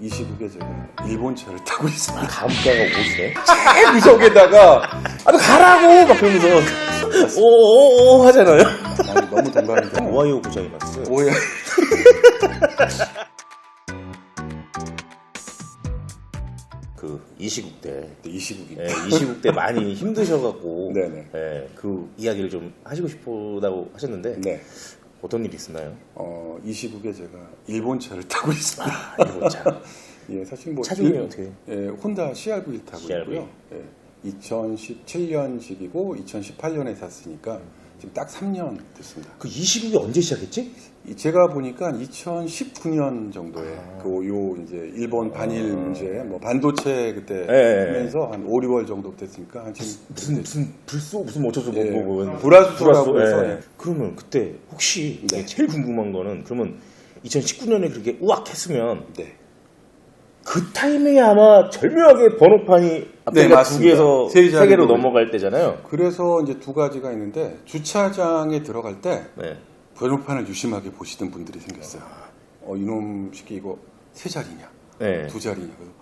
이 시국에 제가 일본 차를 타고 있습니다. 감가가 오지네. 제일 구석에다가 아, 너 가라고 막 그러면서 오오오 하잖아요. 아니, 너무 동감인데. 오하이오 고자이마스. 오해. 그 이시국 때. 이 시국이. 예, 이시국 때 많이 힘드셔갖고 네네. 예, 그 이야기를 좀 하시고 싶다고 하셨는데 네. 어떤 일이 있었나요? 어, 이 시국에 제가 일본 차를 타고 있습니다. 일본 차. 예, 사실 뭐 차 종류 일- 어떻게? 예, 혼다 CR-V 타고 CR-V. 있고요. 예, 2017년식이고 2018년에 샀으니까 지금 딱 3년 됐습니다. 그 이시국이 언제 시작했지? 이 제가 보니까 2019년 정도에 아. 그요 이제 일본 반일 문제 뭐 반도체 그때 예, 예, 예. 하면서 한 5, 6월 정도 됐으니까 한 지금 무슨 무슨 불소 무슨 뭐 어쩌고 예, 뭐, 뭐, 뭐 불화수소라고 불화수소, 해서, 예. 예. 그러면 그때 혹시 네. 제일 궁금한 거는 그러면 2019년에 그렇게 우악 했으면 네. 그 타이밍에 아마 절묘하게 번호판이 앞에 네, 두 맞습니다. 개에서 세세 자리로 개로 넘어갈 때잖아요. 그래서 이제 두 가지가 있는데 주차장에 들어갈 때 네. 번호판을 유심하게 보시는 분들이 생겼어요. 어, 이놈 새끼 이거 세 자리냐, 네. 두 자리냐. 그래서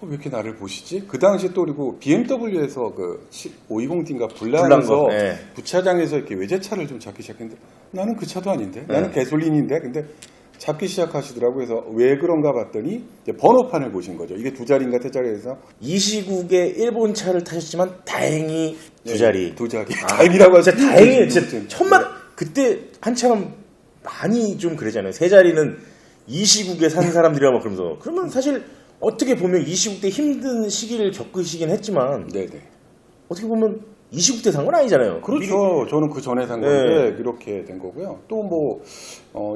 어, 왜 이렇게 나를 보시지? 그 당시에 또 그리고 BMW에서 그 520D인가 불란에서 불난 거, 네. 주차장에서 이렇게 외제차를 좀 잡기 시작했는데 나는 그 차도 아닌데, 나는 네. 개솔린인데, 근데 잡기 시작하시더라고요. 그래서 왜 그런가 봤더니 번호판을 보신 거죠. 이게 두 자리인가 세 자리에서 이 시국에 일본 차를 타셨지만 다행히 두 자리. 두 자리. 다행이라고 하죠. 다행히 진짜 천만 그때 한참 많이 좀 그러잖아요. 세 자리는 이 시국에 산 사람들이라 막 그러면서 그러면 사실 어떻게 보면 이 시국 때 힘든 시기를 겪으시긴 했지만 네네. 어떻게 보면 이 시국 때산건 아니잖아요. 그렇죠. 저는 그 전에 산 네. 건데 이렇게 된 거고요. 또뭐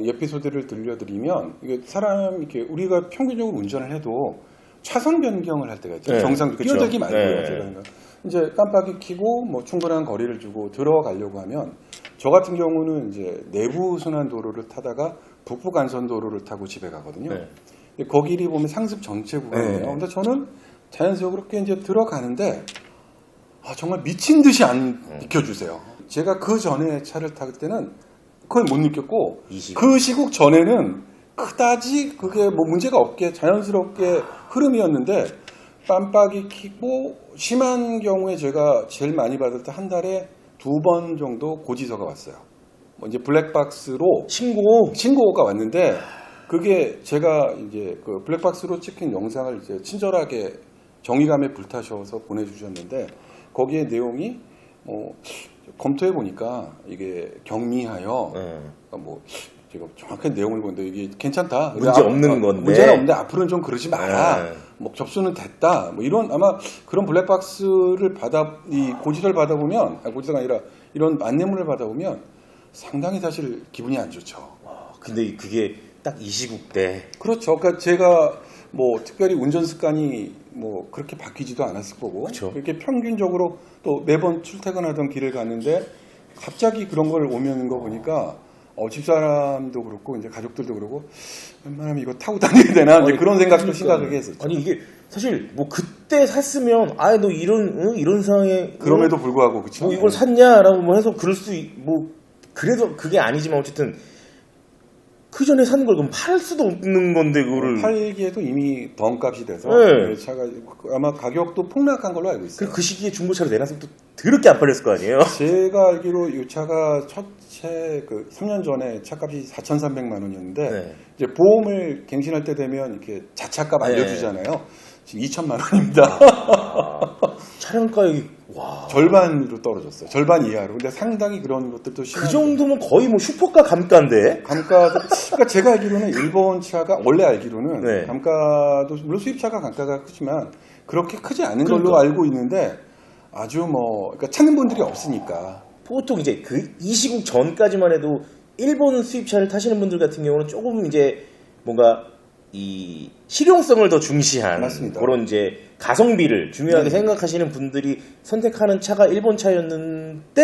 에피소드를 들려드리면 이게 사람 이렇게 우리가 평균적으로 운전을 해도 차선 변경을 할 때가 있죠. 네, 정상 그쵸. 뛰어들기 말고요. 네. 제가 생각. 이제 깜빡이 켜고 뭐 충분한 거리를 두고 들어가려고 하면 저 같은 경우는 이제 내부 순환 도로를 타다가 북부 간선 도로를 타고 집에 가거든요. 네. 거기를 보면 상습 정체 구간이에요. 네. 근데 저는 자연스럽게 이제 들어가는데 아, 정말 미친 듯이 안 비켜주세요. 제가 그 전에 차를 탈 때는 그걸 못 느꼈고 이 시국. 그 시국 전에는 그다지 그게 뭐 문제가 없게 자연스럽게 흐름이었는데 깜빡이 켜고 심한 경우에 제가 제일 많이 받을 때 한 달에 두 번 정도 고지서가 왔어요. 뭐 이제 블랙박스로 신고 신고가 왔는데 그게 제가 이제 그 블랙박스로 찍힌 영상을 이제 친절하게 정의감에 불타셔서 보내주셨는데 거기에 내용이 뭐 검토해 보니까 이게 경미하여 네. 뭐 제가 정확한 내용을 보는데 이게 괜찮다. 문제 아, 없는 아, 건데. 문제는 없는데 앞으로는 좀 그러지 마라. 네. 뭐 접수는 됐다. 뭐 이런 아마 그런 블랙박스를 받아 이 고지서를 받아보면 아, 고지서가 아니라 이런 안내문을 받아보면 상당히 사실 기분이 안 좋죠. 아, 근데 그게 딱 이 시국 때 그렇죠. 그러니까 제가 뭐 특별히 운전 습관이 뭐 그렇게 바뀌지도 않았을 거고 그쵸. 그렇게 평균적으로 또 매번 출퇴근하던 길을 갔는데 갑자기 그런 걸 오면 거 보니까 어, 집사람도 그렇고 이제 가족들도 그러고 웬만하면 이거 타고 다녀야 되나 아니, 그런 생각도 그러니까. 심각하게 했었죠. 아니 이게 사실 뭐 그때 샀으면 아 너 이런 응? 이런 상황에 그럼에도 불구하고 그렇죠. 뭐 이걸 샀냐라고 뭐 해서 그럴 수 있- 뭐 그래도 그게 아니지만 어쨌든 그 전에 산 걸 그럼 팔 수도 없는 건데 그거를 팔기에도 이미 덩값이 돼서 네. 차가 아마 가격도 폭락한 걸로 알고 있어요. 그, 그 시기에 중고차로 내놨으면 또 더럽게 안 팔렸을 거 아니에요? 제가 알기로 이 차가 첫째 그 3년 전에 차값이 4,300만 원이었는데 네. 이제 보험을 갱신할 때 되면 이렇게 자차값 네. 알려주잖아요. 지금 2천만 원입니다. 아, 차량 가격이 와. 절반으로 떨어졌어요. 절반 이하로. 근데 상당히 그런 것들도 그 심한 정도면 거의 뭐 슈퍼카 감가인데. 감가도 그러니까 제가 알기로는 일본 차가 원래 알기로는 네. 감가도 물론 수입차가 감가가 크지만 그렇게 크지 않은 걸로 그러니까. 알고 있는데 아주 뭐 그러니까 찾는 분들이 없으니까 보통 이제 그 이 시국 전까지만 해도 일본 수입차를 타시는 분들 같은 경우는 조금 이제 뭔가 이 실용성을 더 중시한 맞습니다. 그런 이제 가성비를 중요하게 네. 생각하시는 분들이 선택하는 차가 일본 차였는데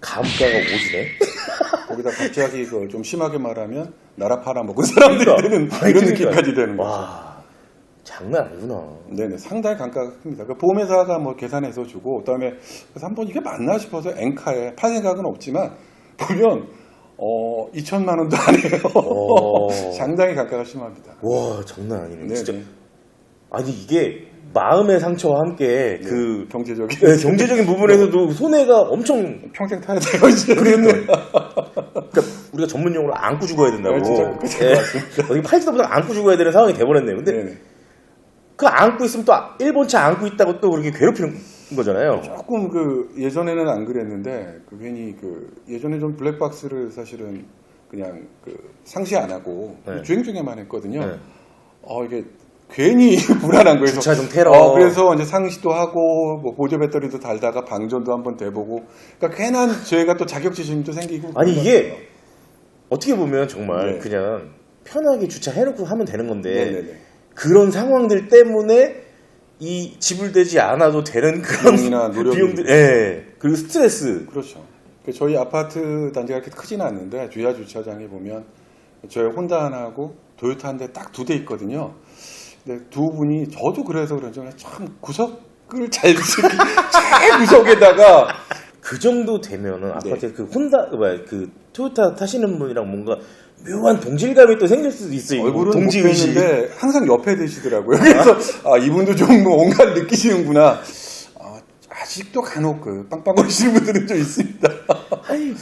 감가가 오지네. 거기다 갑자기 그좀 심하게 말하면 나라 팔아먹은 사람들이 그러니까. 되는 아니, 이런 그러니까. 느낌까지 되는 거죠. 와 장난 아니구나. 네네 상당히 감가가 큽니다. 그 보험회사가 뭐 계산해서 주고 그다음에 그래서 한번 이게 맞나 싶어서 엔카에 팔 생각은 없지만 보면 어, 2천만 원도 안 해요. 오. 상당히 감가가 심합니다. 와 장난 아니네. 네, 진짜 네. 아니 이게 마음의 상처와 함께 그 경제적인 네, 경제적인 부분에서도 손해가 엄청 평생 타야 돼요. 이제. 그러니까 우리가 전문 용어로 안고 죽어야 된다고. 네, 진짜 그렇게 예. 여기 팔지도 못하고 안고 죽어야 되는 상황이 돼버렸네요. 근데 네 네. 그 안고 있으면 또 일본 차 안고 있다고 또 그렇게 괴롭히는 거잖아요. 조금 그 예전에는 안 그랬는데 그 괜히 그 예전에 좀 블랙박스를 사실은 그냥 그 상시 안 하고 네. 주행 중에만 했거든요. 네. 어 이게 괜히 불안한 거예요. 주차 좀 테러. 어, 그래서 이제 상시도 하고 뭐 보조 배터리도 달다가 방전도 한번 돼보고 그러니까 괜한 저희가 또 자격지심도 생기고 아니 이게 같아요. 어떻게 보면 정말 네. 그냥 편하게 주차해놓고 하면 되는 건데 네네네. 그런 상황들 때문에 이 지불되지 않아도 되는 그런 비용이나. 비용들, 예. 그리고 스트레스. 그렇죠. 그 저희 아파트 단지가 그렇게 크지는 않는데 주야 주차장에 보면 저희 혼다 하나하고 도요타 한 대 딱 두 대 있거든요. 근데 두 분이 저도 그래서 그런지. 참 구석을 잘 제 구석에다가 그 정도 되면은 네. 아파트에 그 혼다, 그 뭐야, 그 토요타 타시는 분이랑 뭔가 묘한 동질감이 또 생길 수도 있어요. 얼굴은 동지 못 의식. 항상 옆에 드시더라고요. 그래서 아 이분도 좀 뭔가 느끼시는구나. 아, 아직도 간혹 그 빵빵거리시는 분들은 좀 있습니다. 아니,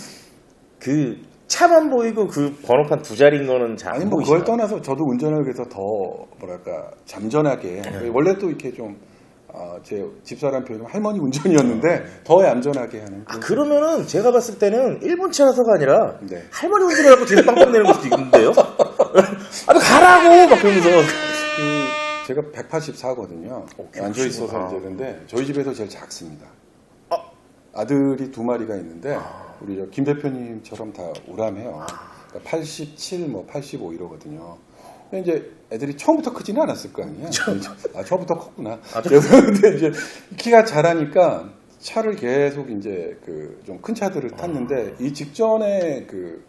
그 차만 보이고 그 번호판 두 자리인 거는 잘 아니 안뭐 보이시나? 그걸 떠나서 저도 운전을 그래서 더 뭐랄까 잠전하게 네. 원래 또 이렇게 좀 아, 제 집사람 표현 할머니 운전이었는데 더 얌전하게 하는 아, 그러면은 제가 봤을 때는 일본 차라서가 아니라 네. 할머니 운전을 하고 뒤에서 빵빵 내는 것도 있는데요. 아, 너 가라고 막 그러면서 그 제가 184거든요. 앉아 있어서. 이제 근데 저희 집에서 제일 작습니다. 아. 아들이 두 마리가 있는데 우리 저 김 대표님처럼 다 우람해요. 아. 그러니까 87, 뭐85 이러거든요. 근데 이제 애들이 처음부터 크지는 않았을 거 아니에요. 아 처음부터 컸구나. 그래서 근데 이제 키가 자라니까 차를 계속 이제 그 좀 큰 차들을 탔는데 이 직전에 그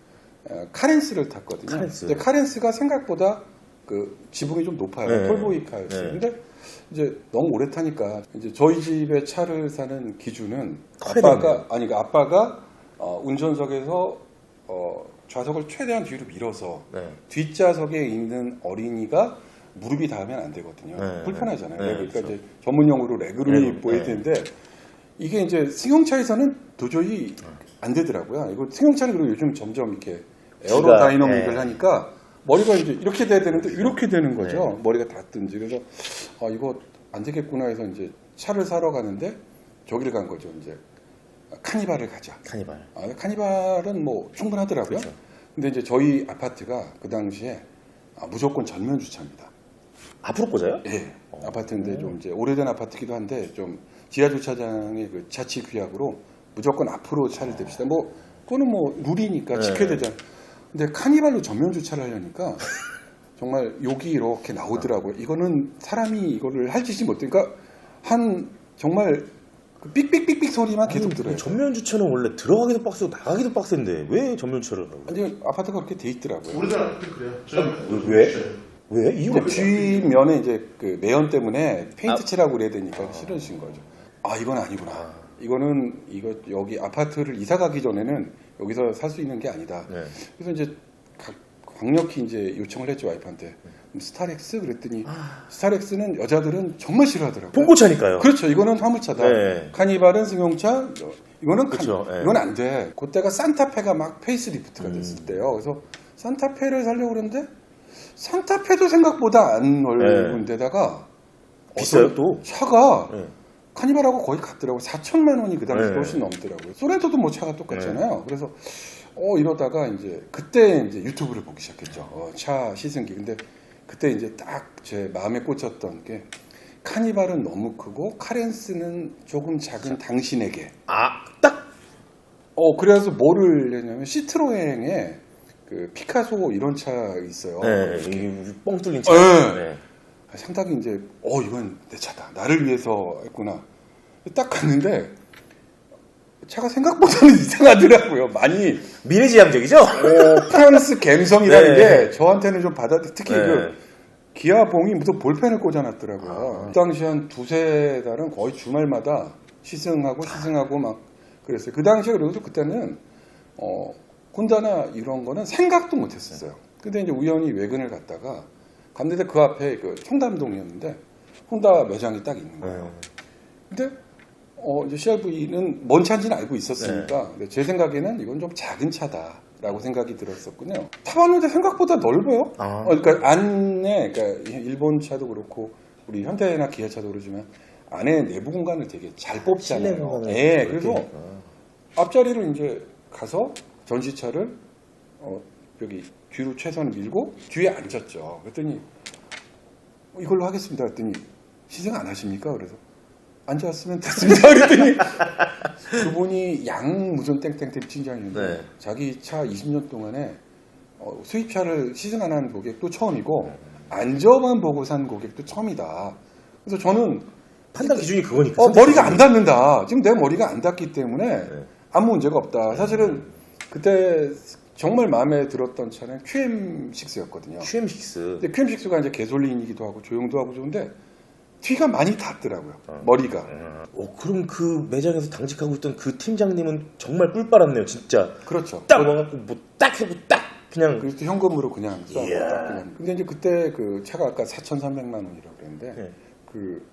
어, 카렌스를 탔거든요. 카렌스. 근데 카렌스가 생각보다 그 지붕이 좀 높아요. 네. 톨보이 카였어요. 네. 근데 이제 너무 오래 타니까 이제 저희 집에 차를 사는 기준은 아빠가 아니 그 아빠가 어, 운전석에서 어, 좌석을 최대한 뒤로 밀어서 네. 뒷좌석에 있는 어린이가 무릎이 닿으면 안 되거든요. 네, 불편하잖아요. 네, 그러니까 그렇죠. 이제 전문 용어로 레그룸이 네. 되는데 이게 이제 승용차에서는 도저히 안 되더라고요. 이거 승용차는 그리고 요즘 점점 이렇게 에어로다이너믹을 네. 하니까 머리가 이제 이렇게 돼야 되는데 이렇게 되는 거죠. 머리가 닿든지 그래서 아 이거 안 되겠구나 해서 이제 차를 사러 가는데 저기를 간 거죠. 이제 카니발을 가자. 카니발. 아, 카니발은 뭐 충분하더라고요. 그렇죠. 근데 이제 저희 아파트가 그 당시에 아, 무조건 전면 주차입니다. 앞으로 꽂아요? 예. 아파트인데 좀 이제 오래된 아파트기도 한데 좀 지하 주차장의 그 자치 규약으로 무조건 앞으로 차를 댑시다. 뭐 그거는 뭐 룰이니까 네. 지켜야 되잖아요. 근데 카니발로 전면 주차를 하려니까 정말 욕이 이렇게 나오더라고요. 이거는 사람이 이거를 할 짓이 못 되니까 한 정말 그 삑삑삑삑 소리만 계속 아니, 들어요. 전면 주차는 원래 들어가기도 빡세고 나가기도 빡센데 왜 전면 주차를 하고? 아니 아파트가 그렇게 돼 있더라고요. 우리나라 그래요. 저희 왜? 왜? 이유가 근데 뒷면에 이제 그 매연 때문에 페인트 아. 칠하고 그래야 되니까 싫으신 거죠. 아 이건 아니구나. 이거는 이거 여기 아파트를 이사 가기 전에는 여기서 살 수 있는 게 아니다. 네. 그래서 이제 각- 강력히 이제 요청을 했죠 와이프한테 스타렉스 그랬더니 스타렉스는 여자들은 정말 싫어하더라고요. 봉고차니까요. 그렇죠. 이거는 화물차다. 네. 카니발은 승용차. 이거는 칸- 그렇죠. 네. 이건 안 돼. 그때가 산타페가 막 페이스리프트가 음. 됐을 때요. 그래서 산타페를 살려고 그러는데 산타페도 생각보다 안 데다가 네. 비싸요, 어떤 또? 차가 네. 카니발하고 거의 같더라고요. 4천만 원이 그 당시 네. 훨씬 넘더라고요. 소렌토도 뭐 차가 똑같잖아요. 그래서 어 이러다가 이제 그때 이제 유튜브를 보기 시작했죠. 어, 차 시승기. 근데 그때 이제 딱 제 마음에 꽂혔던 게 카니발은 너무 크고 카렌스는 조금 작은 당신에게. 아, 딱 어 그래서 뭐를 했냐면 시트로행에 그 피카소 이런 차 있어요. 네, 이뻥 뚫린 차. 네. 네. 상당히 이제 어 이건 내 차다 나를 위해서 했구나 딱 갔는데 차가 생각보다는 이상하더라고요 많이 미래지향적이죠? 어, 프랑스 갬성이라는 네. 게 저한테는 좀 받아 특히 네. 그 기아 봉이 무슨 볼펜을 꽂아놨더라고요 아. 그 당시 한 두세 달은 거의 주말마다 시승하고 시승하고 막 그랬어요 그 당시에 그래도 그때는 어 혼다나 이런 거는 생각도 못했었어요. 근데 이제 우연히 외근을 갔다가 갔는데 그 앞에 그 청담동이었는데 혼다 매장이 딱 있는 거예요. 근데 어 이제 CRV는 뭔 차인지는 알고 있었으니까 근데 제 생각에는 이건 좀 작은 차다 라고 생각이 들었었군요. 타봤는데 생각보다 넓어요. 아. 어, 그러니까 안에 그러니까 일본 차도 그렇고 우리 현대나 기아 차도 그러지만 안에 내부 공간을 되게 잘 뽑잖아요. 공간을 예, 넓게 그래서. 앞자리를 이제 가서 전시차를 어, 여기 뒤로 최선을 밀고 뒤에 앉았죠. 그랬더니 어, 이걸로 하겠습니다. 그랬더니 시승 안 하십니까? 그래서 앉았으면 됐습니다. 그랬더니 그분이 양 무슨 땡땡땡 팀장이었는데 네. 자기 차 20년 동안에 어, 수입차를 시승 안 한 고객도 처음이고 안저만 보고 산 고객도 처음이다. 그래서 저는 판단 기준이 그거니까. 어, 머리가 안 닿는다. 지금 내 머리가 안 닿기 때문에 네. 아무 문제가 없다. 사실은 그때 정말 마음에 들었던 차는 QM6였거든요. QM6. 근데 QM6가 이제 개솔린이기도 하고 조용도 하고 좋은데 뒤가 많이 닿더라고요. 머리가. 어, 그럼 그 매장에서 당직하고 있던 그 팀장님은 정말 꿀 빨았네요, 진짜. 그렇죠. 딱 와갖고 뭐딱 해고 딱 그냥 그래서 또 현금으로 그냥 이야. 딱 그냥. 근데 이제 그때 그 차가 아까 4,300만 원이라고 그랬는데 네. 그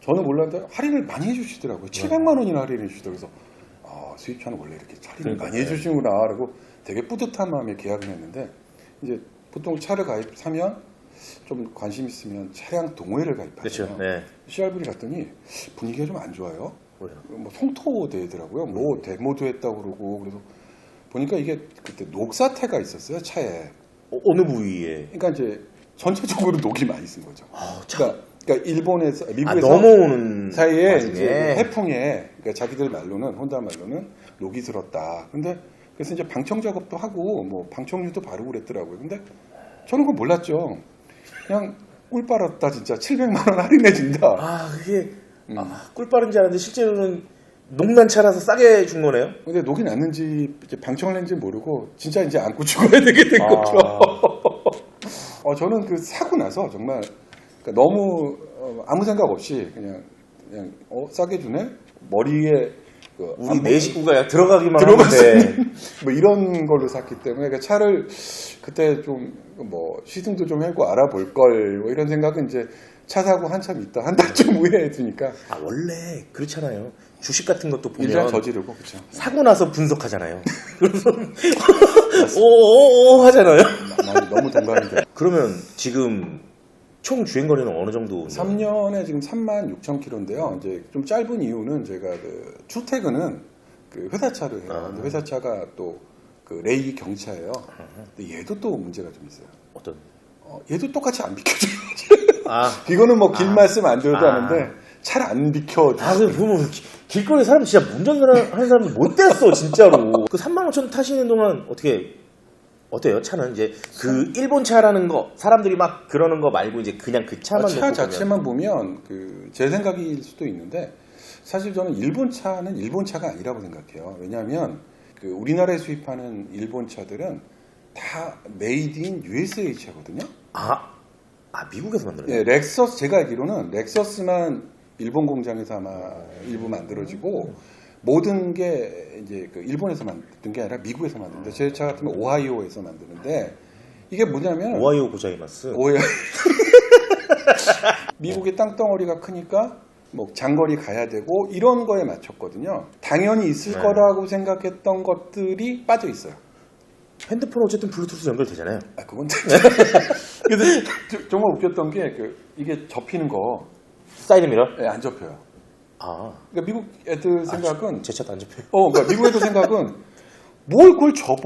저는 몰랐는데 할인을 많이 해주시더라고요. 700만 원이나 할인해 주시더라고요. 그래서 아, 수입차는 원래 이렇게 할인을 그러니까, 많이 해주시는구나. 그리고 되게 뿌듯한 마음에 계약을 했는데 이제 보통 차를 가입 사면 좀 관심 있으면 차량 동호회를 가입하잖아요. 그렇죠. 네. CRV를 갔더니 분위기가 좀 안 좋아요. 뭐야? 뭐 송토 대더라고요. 뭐 데모도 했다고 그러고 그래서 보니까 이게 그때 녹사태가 있었어요 차에. 어, 어느 부위에? 그러니까 이제 전체적으로 녹이 많이 쓴 거죠. 아, 그러니까, 그러니까 일본에서 아, 미국에서 넘어오는 사이에 와중에. 이제 해풍에 그러니까 자기들 말로는 혼다 말로는 녹이 들었다. 근데 그래서 이제 방청 작업도 하고 뭐 방청유도 바르고 그랬더라고요. 근데 저는 그거 몰랐죠. 그냥 꿀 빨았다 진짜 700만 원 할인해 준다. 아, 그게 음. 아, 꿀 빠른지 알았는데 실제로는 녹난 차라서 싸게 준 거네요. 근데 녹이 났는지 이제 방청을 했는지 모르고 진짜 이제 안고 죽어야 되게 된 아. 거죠. 어, 저는 그 사고 나서 정말 그러니까 너무 어, 아무 생각 없이 그냥 그냥 어, 싸게 주네 머리에 그 우리 안네 식구가 들어가기만 들어갔으면 하는데 뭐 이런 걸로 샀기 때문에 그 차를 그때 좀 뭐 시승도 좀 하고 알아볼 걸 뭐 이런 생각은 이제 차 사고 한참 있다 한 달쯤 후에 드니까 아 원래 그렇잖아요. 주식 같은 것도 보면 일단 저지르고 그렇죠. 사고 나서 분석하잖아요. 그래서 오오오 하잖아요. 너무 동감이 돼. 그러면 지금 총 주행 거리는 어느 정도? 3년에 지금 3만 6천 킬로인데요. 이제 좀 짧은 이유는 제가 그 출퇴근은 그 회사 차를 해요. 아. 근데 회사 차가 또 그 레이 경차예요. 근데 얘도 또 문제가 좀 있어요. 어떤? 어, 얘도 똑같이 안 비켜줘요. 아, 이거는 뭐 길 말씀 안 드려도 아. 아는데 차를 안 비켜줘. 아, 그 보면 기- 길거리 사람 진짜 운전하는 사람 못 됐어 진짜로. 그 3만 5천 타시는 동안 어떻게 어때요? 차는 이제 그 일본 차라는 거 사람들이 막 그러는 거 말고 이제 그냥 그 차만 아, 차 놓고 자체만 보면 그 제 생각일 수도 있는데 사실 저는 일본 차는 일본 차가 아니라고 생각해요. 왜냐하면 그 우리나라에 수입하는 일본 차들은 다 메이드 인 USA 차거든요. 아, 아 미국에서 만들어요? 예, 렉서스 제가 알기로는 렉서스만 일본 공장에서 아마 일부 만들어지고 모든 게 이제 그 일본에서 만든 게 아니라 미국에서 만드는데 제 차 같은 건 오하이오에서 만드는데 이게 뭐냐면 오하이오 고자이마스. 오해. 미국의 땅덩어리가 크니까 뭐 장거리 가야 되고 이런 거에 맞췄거든요. 당연히 있을 네. 거라고 생각했던 것들이 빠져 있어요. 핸드폰 어쨌든 블루투스 연결되잖아요. 아 그건 근데 저- 정말 웃겼던 게 그 이게 접히는 거안 사이드 미러? 접혀요. 아, 그러니까 미국 애들 생각은 제 차도 안 접혀요. 어 그러니까 미국 애들 생각은 뭘 그걸 접어.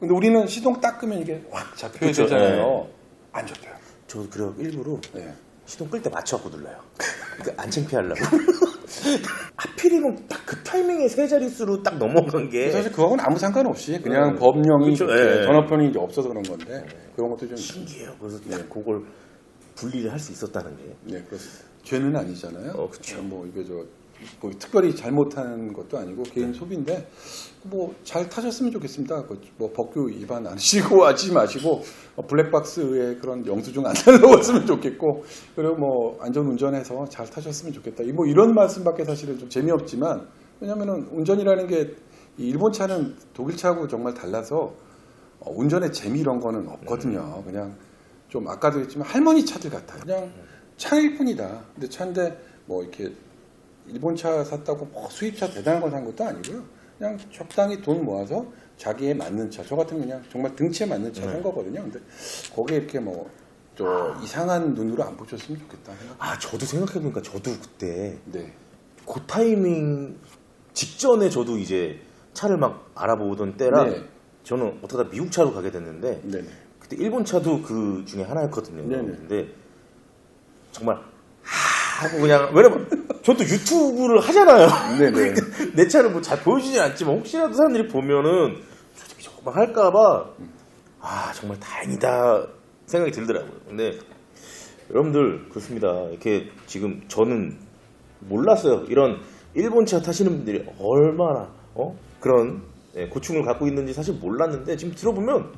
근데 우리는 시동 딱 끄면 이게 확 잡혀야 그쵸, 되잖아요. 안 접혀요. 저도 그래 일부러 네. 시동 끌 때 맞춰갖고 눌러요. 그러니까 안 창피하려고. 하필이면 딱 그 타이밍에 세 자릿수로 딱 넘어간 게 사실 그거하고는 아무 상관없이 그냥 네. 법령이 그렇죠. 예. 전화편이 이제 없어서 그런 건데 그런 것도 좀 신기해요. 그래서 딱 그걸 분리를 할 수 있었다는 게. 네, 그렇습니다. 죄는 아니잖아요. 어, 그쵸. 뭐 이게 저 뭐 특별히 잘못한 것도 아니고 개인 소비인데 뭐 잘 타셨으면 좋겠습니다. 그뭐 법규 위반 안 하시고 하지 마시고 어, 블랙박스에 그런 영수증 안 날라왔으면 좋겠고 그리고 뭐 안전 운전해서 잘 타셨으면 좋겠다. 이뭐 이런 말씀밖에 사실은 좀 재미없지만 왜냐면은 운전이라는 게이 일본 차는 독일 차하고 정말 달라서 어, 운전의 재미 이런 거는 없거든요. 그냥 좀 아까도 했지만 할머니 차들 같아요. 그냥 차일 뿐이다. 근데 차인데 뭐 이렇게 일본 차 샀다고 뭐 수입차 대단한 거산 것도 아니고요. 그냥 적당히 돈 모아서 자기에 맞는 차. 저 같은 그냥 정말 등치에 맞는 차 산 거거든요. 근데 거기에 이렇게 뭐저 이상한 눈으로 안 보셨으면 좋겠다. 생각. 아 저도 생각해보니까 저도 그때 네. 그 타이밍 직전에 저도 이제 차를 막 알아보던 때라 네. 저는 어쩌다 미국 차로 가게 됐는데 네네. 그때 일본 차도 그 중에 하나였거든요. 네네. 근데 정말 하- 하고 그냥 왜냐면 저도 유튜브를 하잖아요. 네네. 내 차를 뭐 잘 보여주진 않지만 혹시라도 사람들이 보면은 솔직히 막 할까봐 아 정말 다행이다 생각이 들더라고요. 근데 여러분들 그렇습니다. 이렇게 지금 저는 몰랐어요. 이런 일본 차 타시는 분들이 얼마나 어? 그런 예, 고충을 갖고 있는지 사실 몰랐는데 지금 들어보면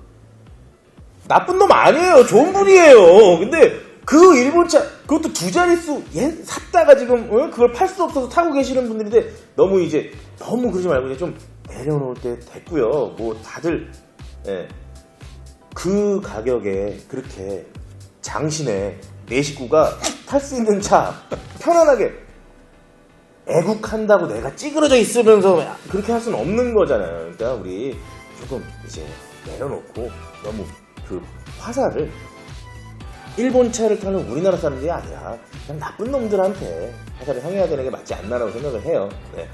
나쁜 놈 아니에요. 좋은 분이에요. 근데 그 일본 차 그것도 두 자릿수 예? 샀다가 지금 어? 그걸 팔 수 없어서 타고 계시는 분들인데 너무 이제 너무 그러지 말고 이제 좀 내려놓을 때 됐고요. 뭐 다들 예, 그 가격에 그렇게 장신의 내 식구가 탈 수 있는 차 편안하게 애국한다고 내가 찌그러져 있으면서 그렇게 할 수는 없는 거잖아요. 그러니까 우리 조금 이제 내려놓고 너무 그 화살을 일본 차를 타는 우리나라 사람들이 아니라 그냥 나쁜 놈들한테 화살을 향해야 되는 게 맞지 않나라고 생각을 해요. 네.